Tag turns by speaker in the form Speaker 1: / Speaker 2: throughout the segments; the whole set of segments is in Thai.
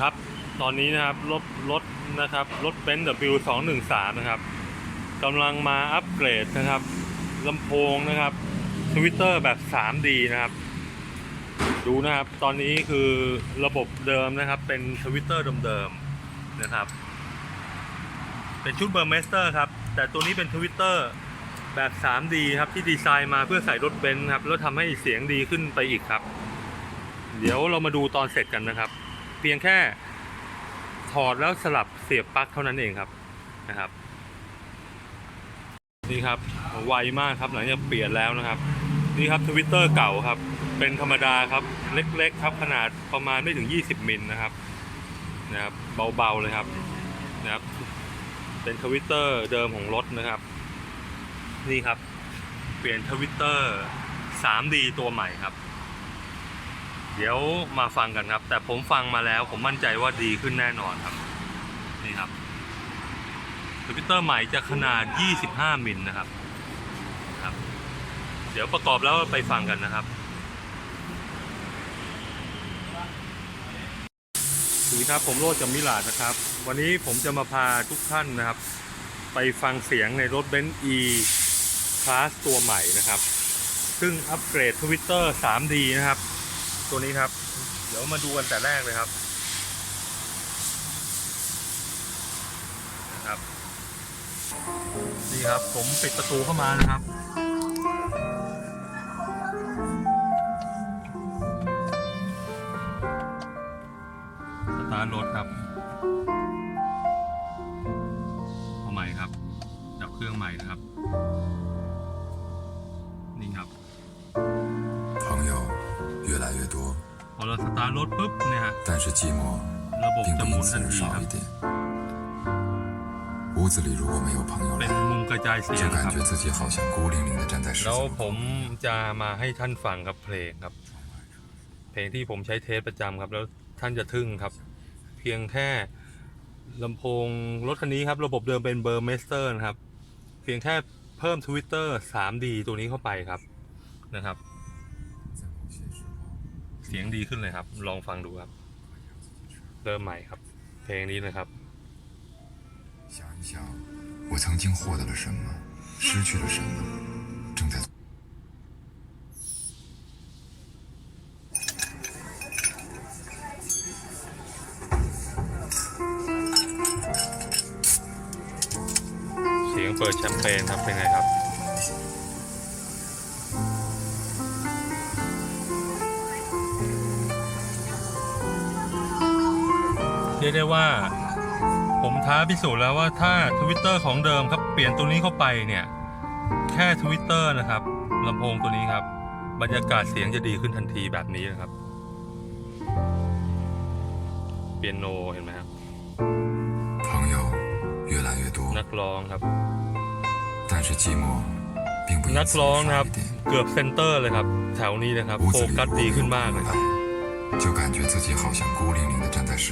Speaker 1: ครับ ตอนนี้นะครับรถรถนะครับรถเบนซ์ W213 นะครับกำลังมาอัปเกรดนะครับลำโพงนะครับทวิตเตอร์แบบ 3D นะครับ ดูนะครับ ตอนนี้คือระบบเดิมนะครับ เป็นทวิตเตอร์เดิมๆนะครับ เป็นชุดเบอร์เมสเตอร์ครับ แต่ตัวนี้เป็นทวิตเตอร์แบบ 3D ครับ ที่ดีไซน์มาเพื่อใส่รถเบนซ์ครับ แล้วทำให้เสียงดีขึ้นไปอีกครับ เดี๋ยวเรามาดูตอนเสร็จกันนะครับ พียงแค่ถอดแล้วสลับเสียบปลั๊กเท่านั้นเองครับนะครับ นี่ครับไวมากครับหลังจากเปลี่ยนแล้วนะครับ นี่ครับทวิตเตอร์เก่าครับ เป็นธรรมดาครับเล็กๆครับขนาดประมาณไม่ถึง 20 มิลนะครับนะครับเบาๆเลยครับนะครับ เป็นทวิตเตอร์เดิมของรถนะครับ นี่ครับ เปลี่ยนทวิตเตอร์ 3D ตัวใหม่ครับ เดี๋ยวมาฟังกันครับ แต่ผมฟังมาแล้วผมมั่นใจว่าดีขึ้นแน่นอนครับ นี่ครับทวิตเตอร์ใหม่จะขนาด 25 มิลนะครับครับ เดี๋ยวประกอบแล้วไปฟังกันนะครับสวัสดีครับผมโรจน์จำมิลาดนะครับ วันนี้ผมจะมาพาทุกท่านนะครับ ไปฟังเสียงในรถเบนซ์ E Class ตัวใหม่นะครับ ซึ่งอัปเกรดทวิตเตอร์ 3D นะครับ ตัวนี้ครับ เดี๋ยวมาดูกันแต่แรกเลยครับนะครับนี่ครับผมปิดประตูเข้ามานะครับสตาร์ทรถครับเอาใหม่ครับ ดับเครื่องใหม่นะครับ นี่ครับ
Speaker 2: 越来越多，
Speaker 1: พอเราสตาร์ทรถปุ๊บเนี่ยฮะ
Speaker 2: 但是寂寞
Speaker 1: ระบบ
Speaker 2: 并
Speaker 1: จะ
Speaker 2: 不
Speaker 1: หมุ
Speaker 2: 因
Speaker 1: น
Speaker 2: 此
Speaker 1: ทัน
Speaker 2: 而
Speaker 1: ทีค
Speaker 2: 少
Speaker 1: รับ
Speaker 2: 一点。屋子里如果没有朋友
Speaker 1: เป็น
Speaker 2: 来，
Speaker 1: มุมกระจายเสีย
Speaker 2: 就
Speaker 1: งนะค
Speaker 2: 感
Speaker 1: รับ
Speaker 2: 觉自己好像孤零零的站在十
Speaker 1: แล้ว
Speaker 2: 字路
Speaker 1: ผม
Speaker 2: 口。
Speaker 1: จะมาให้ท่านฟังครับเพลงครับ เพลงที่ผมใช้เทสประจำครับ แล้วท่านจะทึ่งครับ เพียงแค่ลำโพงรถคันนี้ครับ ระบบเดิมเป็นเบอร์เมสเตอร์นะครับ เพียงแค่เพิ่ม Twitter 3D ตัวนี้เข้าไปครับนะครับ เสียงดีขึ้นเลยครับ ลองฟังดูครับ เริ่มใหม่ครับ เพลงนี้นะครับ
Speaker 2: 想一想，我曾经获得了什么，失去了什么，正在
Speaker 1: เสียงเปิดแชมเปญครับเป็นไงครับ รียกได้ว่า ผมท้าพิสูจน์แล้วว่าถ้า Twitter ของเดิมครับเปลี่ยนตัวนี้เข้าไปเนี่ย แค่ Twitter นะครับลำโพงตัวนี้ครับ บรรยากาศเสียงจะดีขึ้นทันทีแบบนี้นะครับ เปียโนเห็นไหมครับนักร้องครับนักร้องครับเกือบเซนเตอร์เลยครับ แถวนี้นะครับ โฟกัสดีขึ้นมากเลยครับ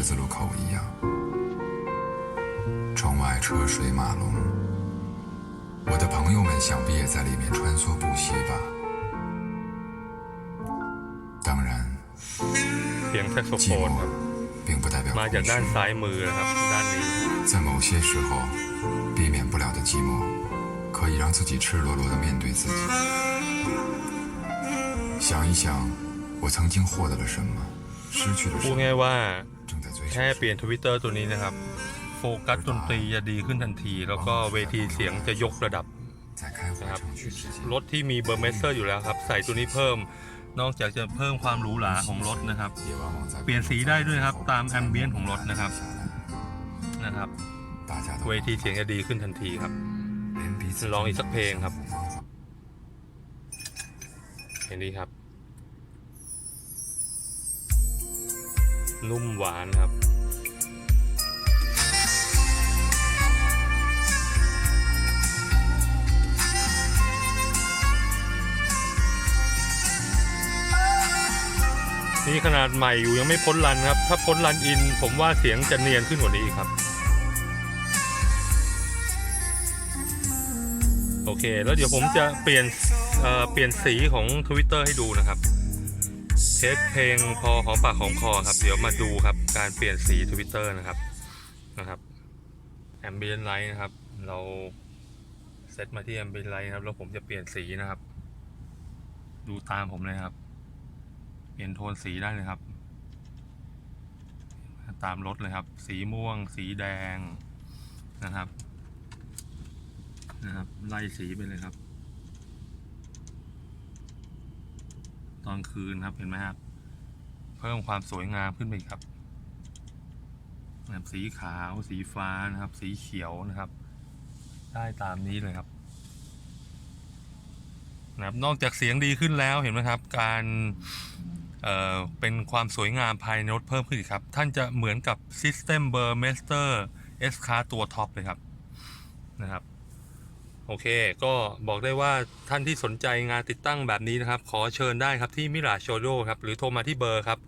Speaker 2: 十字路口一样。窗外车水马龙我的朋友们想必也在里面穿梭不息吧。当然寂寞并不代表
Speaker 1: 孤独
Speaker 2: 在某些时候避免不了的寂寞可以让自己赤裸裸的面对自己。想一想我曾经获得了什么？
Speaker 1: พูดง่ายว่าแค่เปลี่ยนทวิตเตอร์ตัวนี้นะครับ โฟกัสดนตรีจะดีขึ้นทันที แล้วก็เวทีเสียงจะยกระดับนะครับรถที่มีเบอร์เมสเซอร์อยู่แล้วครับ ใส่ตัวนี้เพิ่มนอกจากจะเพิ่มความหรูหราของรถนะครับ เปลี่ยนสีได้ด้วยครับตามแอมเบียนของรถนะครับนะครับเวทีเสียงจะดีขึ้นทันทีครับลองอีกสักเพลงครับ เห็นดีครับ นุ่มหวานครับนี่ขนาดใหม่อยู่ยังไม่พ้นรันครับ ถ้าพ้นรันอิน ผมว่าเสียงจะเนียนขึ้นกว่านี้อีกครับ โอเค แล้วเดี๋ยวผมจะเปลี่ยนเอ่อเปลี่ยนสีของ Twitter ให้ดูนะครับ เคสเพลงพอหอมปากหอมคอครับ เดี๋ยวมาดูครับการเปลี่ยนสีทวิตเตอร์นะครับนะครับแอมเบียนไลท์นะครับ เราเซตมาที่แอมเบียนไลท์ครับแล้วผมจะเปลี่ยนสีนะครับ ดูตามผมเลยครับ เปลี่ยนโทนสีได้เลยครับ ตามรถเลยครับ สีม่วง สีแดงนะครับนะครับไล่สีไปเลยครับ ตอนคืนครับเห็นไหมครับ เพิ่มความสวยงามขึ้นไปครับนะครับสีขาวสีฟ้านะครับ สีเขียวนะครับ ได้ตามนี้เลยครับนะครับนอกจากเสียงดีขึ้นแล้วเห็นไหมครับ การเอ่อเป็นความสวยงามภายในรถเพิ่มขึ้นครับ ท่านจะเหมือนกับ System b u r m a s t e r S Car ตัวท็อปเลยครับนะครับ โอเค ก็บอกได้ว่าท่านที่สนใจงานติดตั้งแบบนี้นะครับ ขอเชิญได้ครับที่มิราโชโดครับ หรือโทรมาที่เบอร์ครับ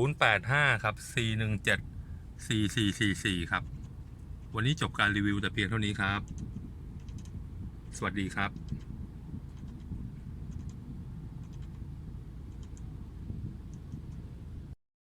Speaker 1: 085 ครับ 417 4444 ครับ วันนี้จบการรีวิวแต่เพียงเท่านี้ครับ สวัสดีครับ